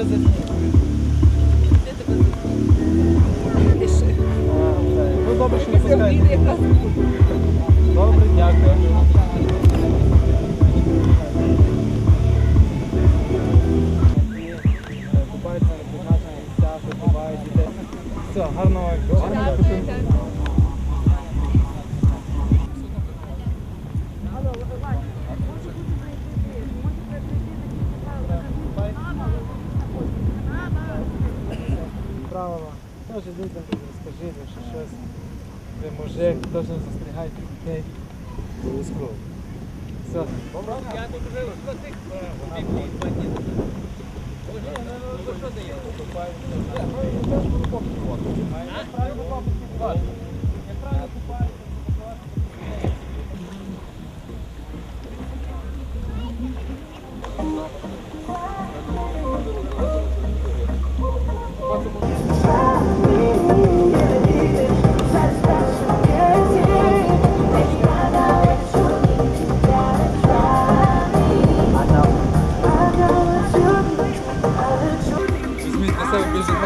Сейчас засніму. Де тебе засніму? Ну добре, що не пускаєте. Добре, дякую. Купаються на призначених місцях, вибивають дітей. Все, гарного. Правила. Теж людям розкажіть, якщо щось. Ви мужик, теж не застерігайте дітей. Обов'язково. Все. візьміть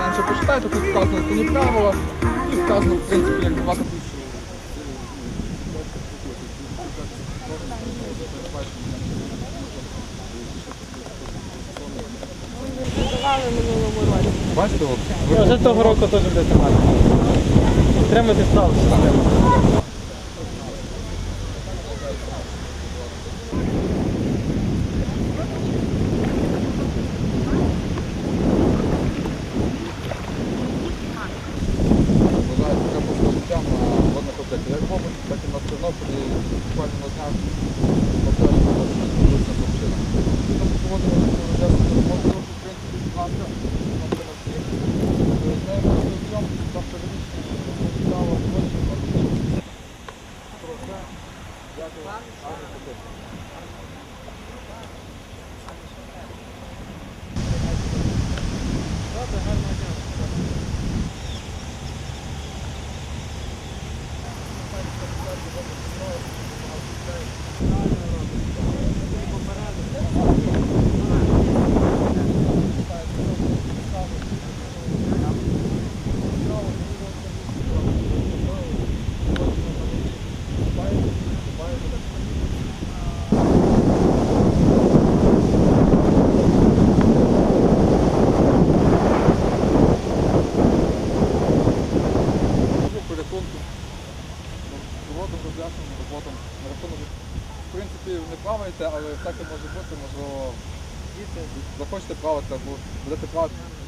раніше почитайте, тут вказано не правила і вказано, в принципі, як давати Бачите, от, ви Вже того року теж буде тримати. Тримати справу. вважається принципі, будь роз'яснення роботам на рахунок. В принципі, не плаваєте, але всяке може бути, можливо, захочете плавати або будете плавати.